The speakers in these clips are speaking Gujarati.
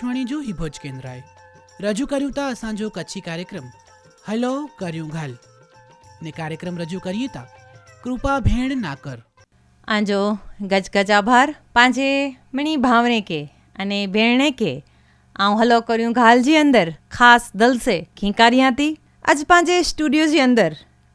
आकाशवाणी जो ही भुज केंद्र आहे रजू करियूं था असांजो कच्छी कार्यक्रम हलो करियूं घाल ने कार्यक्रम रजू करिए था कृपा भेण नाकर આંજો ગજગજ આભાર પાંજે મણી ભાવને કે અને ભેણે કે આઉं હલો કર્યું ઘાલજી અંદર ખાસ દલ સે ખીંકારી હતી આજ પાંજે સ્ટુડિયો जी અંદર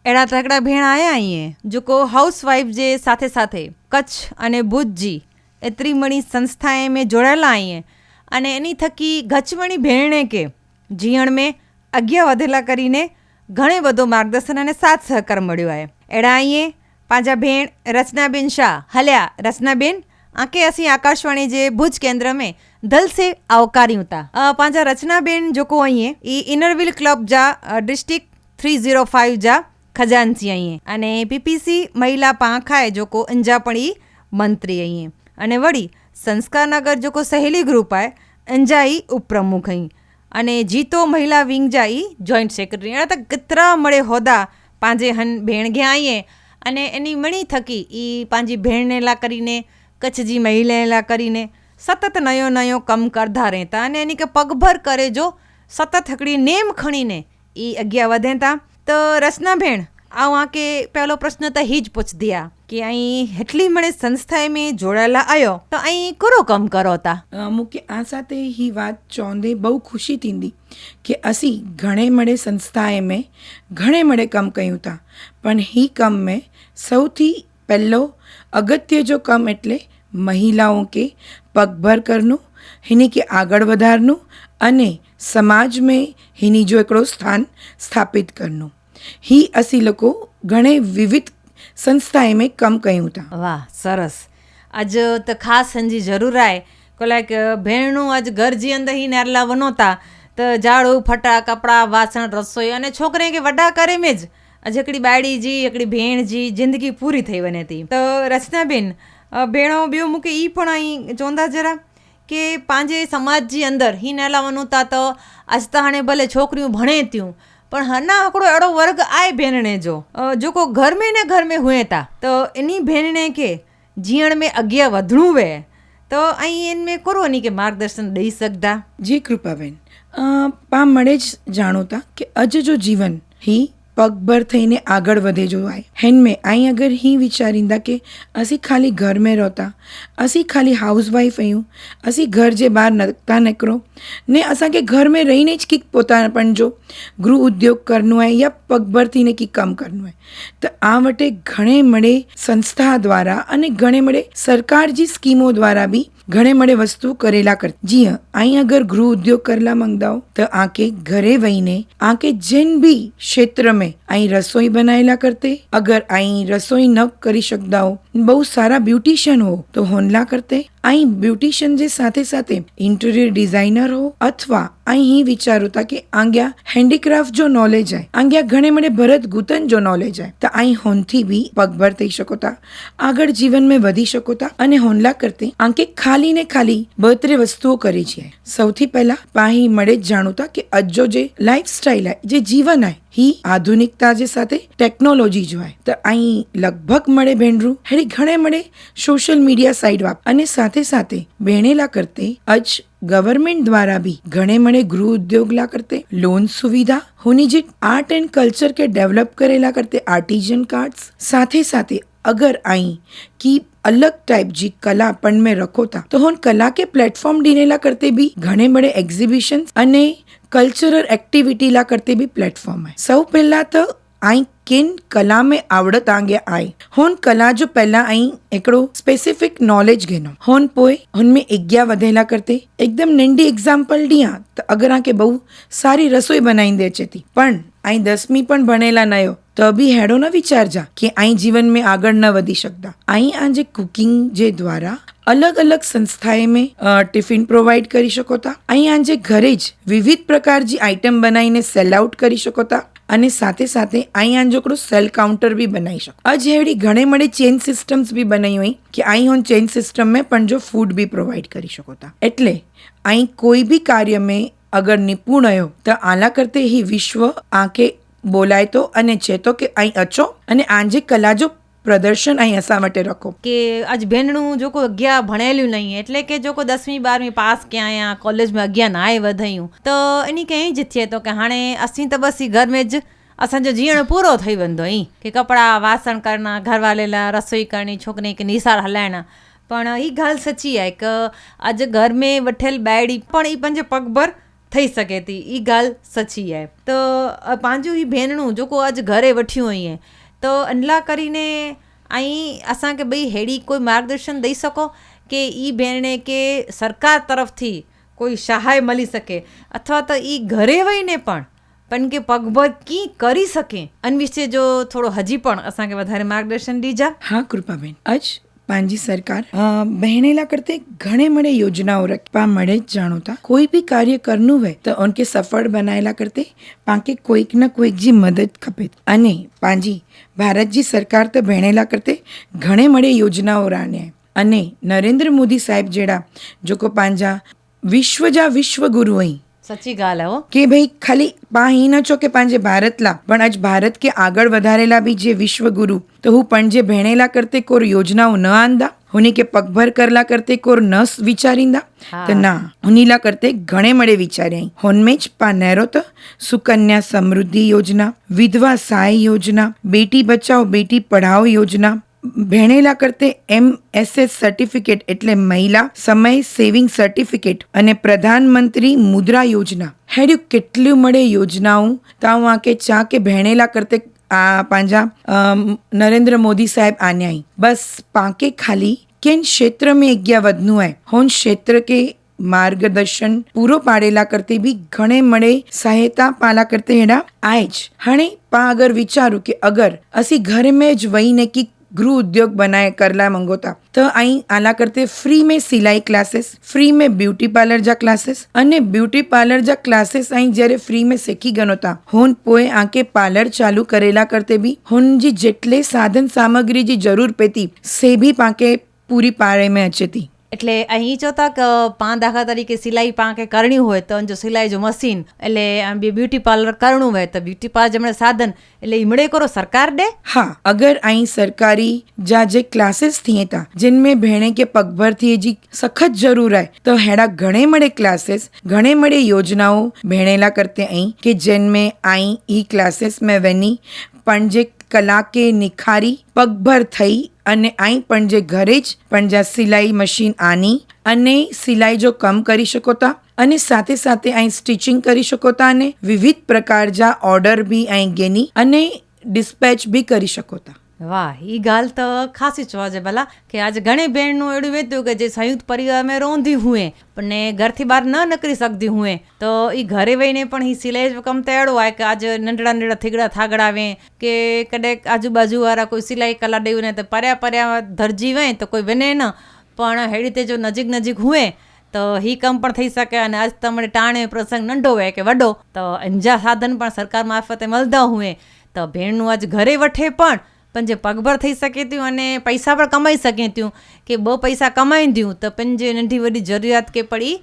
એડા તકડા ભેણ આયા અહીં જેકો હાઉસ વાઇફ જે સાથે સાથે કચ્છ અને ભુજ જી એતરી મણી સંસ્થાએ મેં જોડાયેલા અહીં અને એની થકી ગચવણી ભેણે કે જીયણ મેં અગિયા વધેલા કરીને ઘણે બધો માર્ગદર્શન અને સાથ સહકાર મળ્યો આ એડાઈએ પાંજા ભેણ રચનાબેન શાહ. હલ્યા, રચનાબેન આંકે અસી આકાશવાણી જે ભુજ કેન્દ્ર મેં દલ સે આવકાર્યું તા પાંજા રચનાબેન જોકો અહીંયા ઈ ઇનરવિલ ક્લબ જા ડિસ્ટ્રિક્ટ થ્રી ઝીરો ફાઇવ જા ખજાનસી અહીં અને પીપીસી મહિલા પાંખાએ જોકો અંજાપણી મંત્રી અહીં અને વળી સંસ્કારના ગરજકો સહેલી ગ્રુપાએ અંજાઈ ઉપપ્રમુખ અહીં અને જીતો મહિલા વિંગજાઈ જોઈન્ટ સેક્રેટરી એના તો કતરા મળે હોદા, પાંજે હન ભેણગે આઈએ. અને એની મણી થકી એ પાંજી ભેણનેલા કરીને, કચ્છજી મહિલેલા કરીને સતત નયો નયો કમ કરતા રહેતા. અને એની કે પગભર કરે જો, સતત હકડી નેમ ખણીને એ અગ્યા વધેતા તો. રચના ભેણ, આવા કે પહેલો પ્રશ્ન તો હી જ પૂછ દિયા. કે અહીં એટલી મને સંસ્થાએ મેં જોડાયેલા આવ્યો તો અહીં કરો કમ કરો તા? અમુક આ સાથે હી વાત ચૌંદે બહુ ખુશી થીંદી કે અસી ઘણે મળે સંસ્થાએ મેં ઘણે મળે કમ કહ્યું તા. પણ હી કમ મેં સૌથી પહેલો અગત્ય જો કમ એટલે મહિલાઓ કે પગભર કરનું, હિની કે આગળ વધારનું અને સમાજ મેં હિની જો એકડો સ્થાન સ્થાપિત કરનું. હી અસી લોકો ઘણે વિવિધ સંસ્થાએ મેં કમ કહ્યું તા. વાહ, સરસ. આજ તો ખાસ સંજી જરૂર આય. કોલા કે ભેણનું આજ ઘર જી અંદર હી નારલા વનોતા, તો ઝાડુ, ફટા, કપડાં, વાસણ, રસોઈ અને છોકરે કે વડા કરે મેં જ. આજે એકડી બાળીજી એકડી ભેણજી જિંદગી પૂરી થઈ વને હતી તો રચનાબેન ભેણો બ્યો મૂકે એ પણ અહીં ચોંધા જરા કે પાંજે સમાજ જી અંદર હી નાલા વનોતા તો આજ તો હાણે ભલે છોકરીઓ ભણે ત્યું પણ હના હકડો એડો વર્ગ આય ભેણને જો. જો કો ઘર મેં ને ઘર મેં હુએતા, તો એની ભેણને કે જીણ મેં અગિયા વધણું વે તો અહીં એને મેં કરો નહીં કે માર્ગદર્શન દઈ શકતા જી કૃપાબેન. પા મળે જ જાણોતા કે અજ જો જીવન હી પગભર થઈને આગળ વધે જોવાય. હેન્મે અહીં અગર હી વિચારિંદા કે અસી ખાલી ઘર મેં રહેતા અસી ખાલી હાઉસવાઈફ હૈયું અસી ઘર જે બહાર નતા નકરો, ને અસા કે ઘર મેં રહીને જ કંઈક પોતાના પણ જો ગૃહ ઉદ્યોગ કરનું હોય યા પગભર થઈને કંઈક કામ કરનું હોય. તો આ વટે ઘણે મળે સંસ્થા દ્વારા અને ઘણે મળે સરકારજી સ્કીમો દ્વારા બી ઘણે મળે વસ્તુ કરેલા કર જી હા અહીં અગર ગૃહ ઉદ્યોગ કરેલા માંગતા હો તો આંકે ઘરે વહીને આંકે જેન બી ક્ષેત્ર મેં में અહીં રસોઈ બનાયેલા કરતે? અગર અહીં રસોઈ ન કરી શકતા હો બહુ સારા બ્યુટિશિયન હો, તો હોનલા કરતે? અહીં બ્યુટિશિયન જે સાથે સાથે ઇન્ટિરિયર ડિઝાઇનર હો અથવા અહીં વિચારો તા કે આંગ્યા હેન્ડીક્રાફ્ટ જો નોલેજ હોય આંગ્યા ઘણે મને ભરત ગુતન જો નોલેજ હોય તો અહીં હોનથી બી પગભર થઈ શકો તા, આગળ જીવનમાં વધી શકો તા અને હોનલા કરતે આંકે ખાલી ને ખાલી બત્રે વસ્તુઓ કરી છે. સૌથી પહેલા પાહી મળે જ જાણતા કે અજ્જો જે લાઈફ સ્ટાઈલ જે જીવન હોય હી આધુનિકતા જે સાથે ટેકનોલોજી જોવાય તો અહીં લગભગ મળે ભેંડરું, હેડી ઘણે મળે સોશિયલ મીડિયા સાઈડ વાપ. અને સાથે સાથે સાથે બેણેલા કરતે અજ ગવર્મેન્ટ દ્વારા બી ઘણે મણે ગૃહ ઉદ્યોગલા કરતે લોન સુવિધા હુનિજીટ આર્ટ એન્ડ કલ્ચર કે ડેવલપ કરેલા કરતે આર્ટિઝન કાર્ડ્સ, સાથે સાથે અગર आई की અલગ ટાઈપ જી કલા પણ મેં રખોતા, તો હું કલા કે પ્લેટફોર્મ ડીનેલા કરતે બી ઘણે મળે એક્ઝિબિશન્સ અને કલ્ચરલ એક્ટિવિટીલા કરતે બી પ્લેટફોર્મ હે. સૌ પહેલા તો આઈ किन कला में आवड़त आगे आई हुन कला जो पहला आई हिकिड़ो स्पेसिफिक नॉलेज घेनो हुन पोइ हुन में इग्या वधेला करते एकदम नंढी एग्ज़ाम्पल ॾियां त अगरि के बहु सारी रसोई बनाईंदे अचे थी पण ऐं दसमी पण भणेला न आहियो त बि अहिड़ो न वीचारजा की ऐं जीवन में आगड़ न वधी सघंदा ऐं आंजे कुकिंग जे द्वारा अलॻि अलॻि संस्थाए में टिफ़िन प्रोवाइड करी सघो था ऐं आंजे घरे ज विविध प्रकार जी आइटम बनाईने सेल आउट करी सघो था અને સાથે સાથે અહીં આંજોકડું સેલ કાઉન્ટર બી બનાવી શકો અજ હેડી ઘણે મળે ચેન સિસ્ટમ્સ બી બનાવી હોય કે અહીં હું ચેન સિસ્ટમ में પણ જો ફૂડ બી પ્રોવાઈડ કરી શકો તા એટલે અહીં કોઈ બી કાર્ય में અગર નિપુણ આયો તો આલા કરતે ही વિશ્વ આંકે બોલાય તો અને છે તો કે અહીં અચો અને આંજે કલા જો પ્રદર્શન અહીં असां वटि रखो કે આજ भेनरूं जेको अॻियां भणियलूं न आहिनि એટલે કે जेको दसवीं ॿारहीं पास कया आहियां कॉलेज में अॻियां न आहे वधायूं त इन खे ईअं ज थिए थो की हाणे असीं त बसि घर में ज असांजो जीअण पूरो ठही वेंदो ई की कपिड़ा वासण करणा घर वारे लाइ रसोई करणी छोकिरी खे निसार हलाइणा પણ એ ॻाल्हि सची आहे કે अॼु घर में वठियल ॿाहिरी पण ई पंहिंजे पगभर થઈ શકે थी ई ॻाल्हि सची आहे त अ, पंहिंजूं ई भेनरूं जेको अॼु घरे वठियूं हुई તો અનલા કરીને અહીં અસાંखे ભાઈ હેડી કોઈ માર્ગદર્શન દઈ શકો કે એ બેને કે સરકાર તરફથી કોઈ સહાય મળી શકે. અથવા તો એ ઘરે વહીને પણ પણ કે પગભર કી કરી શકે. અન વિશે જો થોડો હજી પણ અસાંકે વધારે માર્ગદર્શન દીજા. હા, કૃપાબેન. આજ પાંજી સરકાર બહેનેલા કરતે ઘણે મળે યોજનાઓ રખવા મળે જ જાણોતા. કોઈ બી કાર્ય કરનું હોય તો ઉનકે સફળ બનાયેલા કરતે પાંકે કોઈક ના કોઈક જી મદદ ખપે. અને પાંજી ભારતજી સરકાર તો બહેનેલા કરતે ઘણે મળે યોજનાઓ રાને. અને નરેન્દ્ર મોદી સાહેબ જેડા, જોકો પાંજા વિશ્વ જા વિશ્વ ગુરુ અહીં. સાચી ગાલ હો કે ભાઈ ખાલી પા અહીં ન છો કે પાંજે ભારતલા પણ આજ ભારત કે આગળ વધારેલા બી જે વિશ્વગુરુ તો હું પણજે ભેણેલા કરતે કોર યોજનાઓ ન આંદા હુની કે પગભર કરલા કરતે કોર નસ વિચારીંદા તો ના હુનીલા કરતે ઘણે મળે વિચારે હોનમે જ પા નેરો તો સુકન્યા સમૃદ્ધિ યોજના વિધવા સહાય યોજના બેટી બચાઓ બેટી પઢાઓ યોજના ભેણેલા કરતે એમ એસએસ સર્ટિફિકેટ એટલે મહિલા સમય સેવિંગ સર્ટિફિકેટ અને પ્રધાનમંત્રી મુદ્રા યોજના. હેડ્યું કેટલું મળે યોજનાઓ? તાવ આ કે ચા કે ભેણેલા કરતે આ પાંજા નરેન્દ્ર મોદી સાહેબ આન્યાઈ બસ, પાંકે ખાલી. કેન ક્ષેત્ર में અગિયા વધનું હે. હોન ક્ષેત્ર કે માર્ગદર્શન પૂરો પાડેલા કરતે બી ઘણે મળે સહાયતા પાલા કરતે હેડા. આય જ હણે પા અગર વિચારું કે અગર, અસી ઘર में જ વહીને કી गृह उद्योग बनाए करला मंगो था तो आई आला करते फ्री में सिलाई क्लासेस फ्री में ब्यूटी पार्लर जा क्लासेस અને બ્યુટી પાર્લર જા ક્લાસીસ અહીં જ્યારે ફ્રી મેં શીખી ગયો હતા હું પોએ આંકે પાર્લર ચાલુ કરેલા કરતે બી હું જે જેટલે સાધન સામગ્રી જે જરૂર પેતી, સે ભી પાંકે પૂરી પાડે મેં અચેતી. એટલે અહીં જોતા કે પાં દાખલા તરીકે સિલાઈ પાંકે કરણી હોય તો જો સિલાઈ જો મશીન એટલે આમ બી બ્યુટી પાર્લર કરણું હોય તો બ્યુટી પાર્લર જમણે સાધન એટલે ઈમડે કરો સરકાર દે हाँ अगर आई सरकारी जा जे क्लासेस थिए था जिनमें भेणे के पगभर थिए जी सखत जरूर है तो हेड़ा घणे मड़े क्लासेस घणे मड़े योजनाओं भेणेला करते आई कि जिनमें आई ई क्लासेस में वनी पण जे કલા કે નિખારી, પગભર થઈ અને અહીં પણ જે ઘરે જ પણ જ્યાં સિલાઈ મશીન આની અને સિલાઈ જો કમ કરી શકો તા અને સાથે સાથે અહીં સ્ટિચિંગ કરી શકો તા અને વિવિધ પ્રકાર જા ઓર્ડર બી અહીં ગેની અને ડિસ્પેચ બી કરી શકો તા વાહ એ ગાલ તો ખાસી જોવા છે ભલા, કે આજે ઘણી બહેનનું એડું વેચ્યું કે જે સંયુક્ત પરિવારમાં રોંધી હુએ, પણ ઘરથી બહાર ન નકરી શકતી હુએ. તો એ ઘરે વહીને પણ એ સિલાઈ કમ તો એડો હોય કે આજે નંડડા નંડડા થીગડા થાગડાવે, કે કદાચ આજુબાજુવાળા કોઈ સિલાઈ કલા દેવું ને તો પર્યા પર્યા ધરજી વહે તો કોઈ બને ન. પણ હેડી તે જો નજીક નજીક હુએ, તો હી કમ પણ થઈ શકે અને આજ તમને ટાણે પ્રસંગ નંઢો હોય કે વડો. તો અંજા સાધન પણ સરકાર મારફતે મળતા હુએ. તો ભેણનું આજ ઘરે વઠે પણ પણ જે પગભર થઈ શકે ત્યું અને પૈસા પણ કમાઈ શકે ત્યું, કે બહુ પૈસા કમાઈ દઉં તો પણ જે નંઢી વડી જરૂરિયાત કે પડી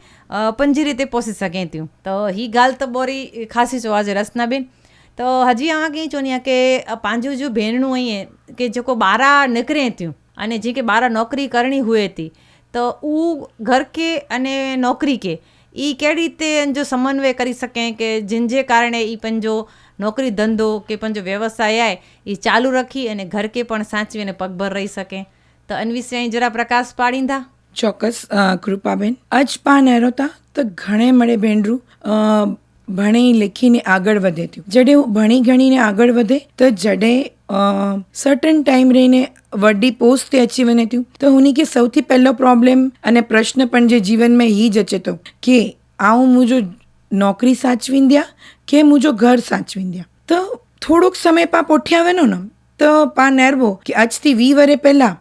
પણ જે રીતે પહોંચી શકે ત્યું. તો હી ગાલ તો બોરી ખાસી છો આજે રસનાબેન. તો હજી આવા કઈ છો ને કે પાંજો જો ભેણનું અહીં કે જેકો બારા નીકળે ત્યું, અને જે કે બારા નોકરી કરણી હુએ હતી તો ઉ ઘર કે અને નોકરી કે એ કેવી રીતે જો સમન્વય કરી શકે કે જેને કારણે એ પણ જો નોકરી ધંધો કે પણ જો વ્યવસાય આય એ ચાલુ રાખી અને ઘર કે પણ સાચવી અને પગભર રહી શકે. તો અન્વિષે અહીં જરા પ્રકાશ પાડીંદા ચોક્કસ કૃપાબેન. અજપા નહેરોતા તો ઘણે મળે ભેંડરું ભણી લખીને આગળ વધે થયું. જડે ભણી ગણીને આગળ વધે, તો જડે સર્ટન ટાઈમ રહીને વડી પોસ્ટ તે અચીવ ને થયું. તો હુની કે સૌથી પહેલો પ્રોબ્લેમ અને પ્રશ્ન પણ જે જીવનમાં એ જ અચેતો. કે આવું હું જો નોકરી સાચવીને દ્યા કે મુજો ઘર સાચવીને દ્યા? તો થોડોક સમય પા પોઠ્યાવેનો ને તો પા નેરવો કે આજથી વી વરે પહેલાં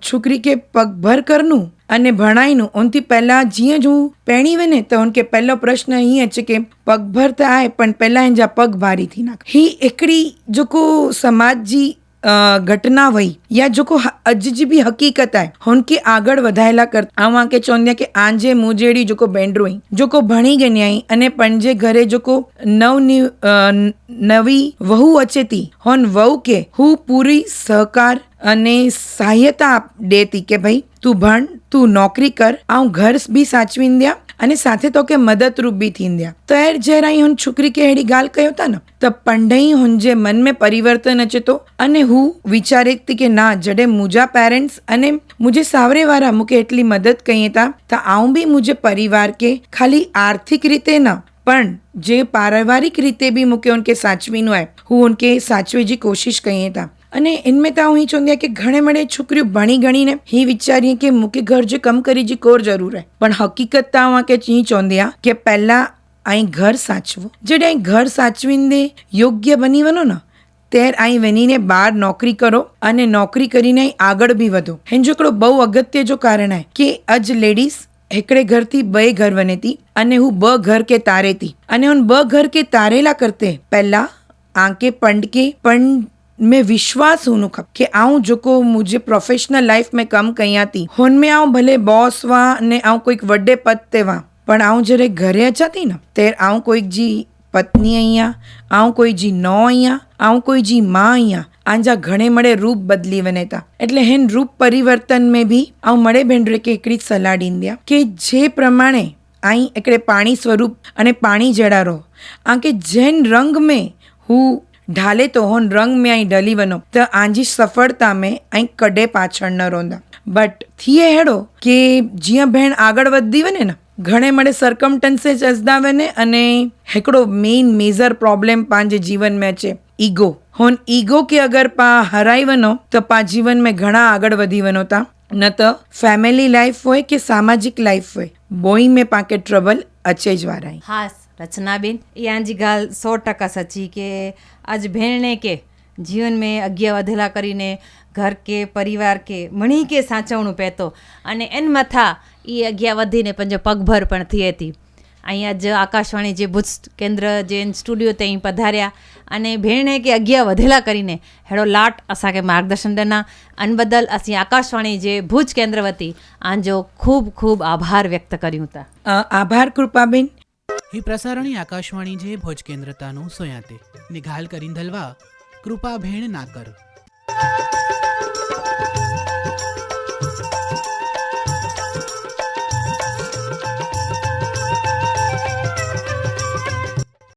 છોકરી કે પગભર કરનું અને ભણાઈનું ઓનથી પહેલાં જ્યાં જ હું પહેણીવે ને તો ઓનકે પહેલો પ્રશ્ન અહીંયા છે કે પગભર તો આય પણ પહેલાં એજા પગ ભારીથી નાખ. હી એકડી જોકો સમાજ જી घटना हुई या जो को अज जी हकीकत आहे हुनखे આગળ वधायला कर आवां के चवंदी की आंजे मुंह जहिड़ी जेको भेंडरू हुई जेको भणी गनी आई अने पंहिंजे घरे जेको नव नवी વહુ अचे थी हुन વહુ के हू पूरी સહકાર અને સહાયતા દે थी કે ભાઈ તું ભણ તું નોકરી કર આઉં ઘર બી સાચવીને દ્યા અને સાથે તો કે મદદરૂપ બि थींद्या त एर जहिड़ा हुन छोकिरी खे अहिड़ी ॻाल्हि कयो था न त पंडई हुनजे मन में परिवर्तन अचे थो अने हू वीचारे थी की ना जॾहिं मुंहिंजा पेरेंट्स अने मुंहिंजे सावरे वारा मूंखे एटली मदद कई था त आऊं बि मुंहिंजे परिवार खे ખાલી આર્થિક રીતે ન પણ જે પારિવારિક રીતે બી મૂકે ઉનકે સાચવીનું आहे હું ઉનકે સાચવે जी કોશિશ કહીએ था અને इनमें तो ही चवंदी आहियां की घणे मणे छोकिरियूं भणी गणीने ही वीचारी की मूंखे घर जे कमु करे जी कोर ज़रूरु आहे पण हक़ीक़त त मूंखे चई चवंदी आहे की पहिला ऐं घर સાચવો जॾहिं घर સાચવીને યોગ્ય બની વનો ને ત્યારે અહીં વનીને બહાર નોકરી કરો અને નોકરી કરીને આગળ બી વધો હિન જો બહુ અગત્ય જો કારણ आहे કે અજ લેડીઝ हिकिड़े घर थी ॿ घर वञे थी अने हू ॿ घर के तारे थी अने हुन ॿ घर के तारे ला करते पहला आंके पंड के पंड मैं विश्वास हूँ कब कि आऊँ जो को मुझे प्रोफेशनल लाइफ में कम कई आती। हुन में आऊँ भले बॉस वहाँ ने आऊँ कोई वड्डे पद ते वहाँ પણ આવું જ્યારે ઘરે અચાતી ને ત્યારે આવું કોઈક જી પત્ની અહીંયા આવું કોઈ જી નો અહીંયા આવું કોઈ જી માં અહીંયા આંજા ઘણે મળે રૂપ બદલી વનેતા એટલે હેન રૂપ પરિવર્તન મેં ભી આવું મળે ભેંડરે કે એકડી સલાડ ઇન્ડિયા કે જે પ્રમાણે અહીં એકડે પાણી સ્વરૂપ અને પાણી જડારો આ કે જેન રંગ મેં હું ઢાલે તો હોન રંગ મેં અહીં ડલીવનો ત આંજી સફળતા મેં અહીં કડે પાછળ ન રોંદા. બટ થીએ હેડો કે જ્યાં બહેણ આગળ વધતી વને ને. ઘણે મળે સરકમટન્સે જ અજદાવે ને અને હેકડો મેઇન મેજર પ્રોબ્લેમ પાંજે જીવન મેં છે. ઈગો હોન ઈગો કે અગર પા હરાઈ વનો, તો પા જીવન મેં ઘણા આગળ વધી વનો તા. ન તો ફેમિલી લાઈફ હોય કે સામાજિક લાઈફ હોય, બોઈ મેં પાકે ટ્રબલ અચે જ વારાય હા રચનાબેન એ આંજી ગાલ સો ટકા સચી કે આજ બહેણે કે જીવન મેં અગિયા વધેલા કરીને ઘર કે પરિવાર કે મણી કે સાચવણું પહેતો અને એન મથા એ અગિયા વધીને પંજો પગભર પણ થઈ હતી અહીંયા જ આકાશવાણી જે ભુજ કેન્દ્ર જે સ્ટુડિયો તે અહીં પધાર્યા અને ભેણે કે અગિયા વધેલા કરીને હેડો લાટ અસાંखे માર્ગદર્શન ડના અન બદલ અસી આકાશવાણી જે ભુજ કેન્દ્ર વતી આંજો ખૂબ ખૂબ આભાર વ્યક્ત કર્યું હતા આભાર કૃપાબેન ಈ ಪ್ರಸಾರಣಿ ಆಕಾಶವಾಣಿ ಜೆ ಭೋಜ ಕೇಂದ್ರ ತಾನು ಸೋಯಾತೆ ನಿಘಾಲ್ ಕರಿಂದಲ್ವಾ ಕೃಪಾ ಭೇಣ ನಾಕರ್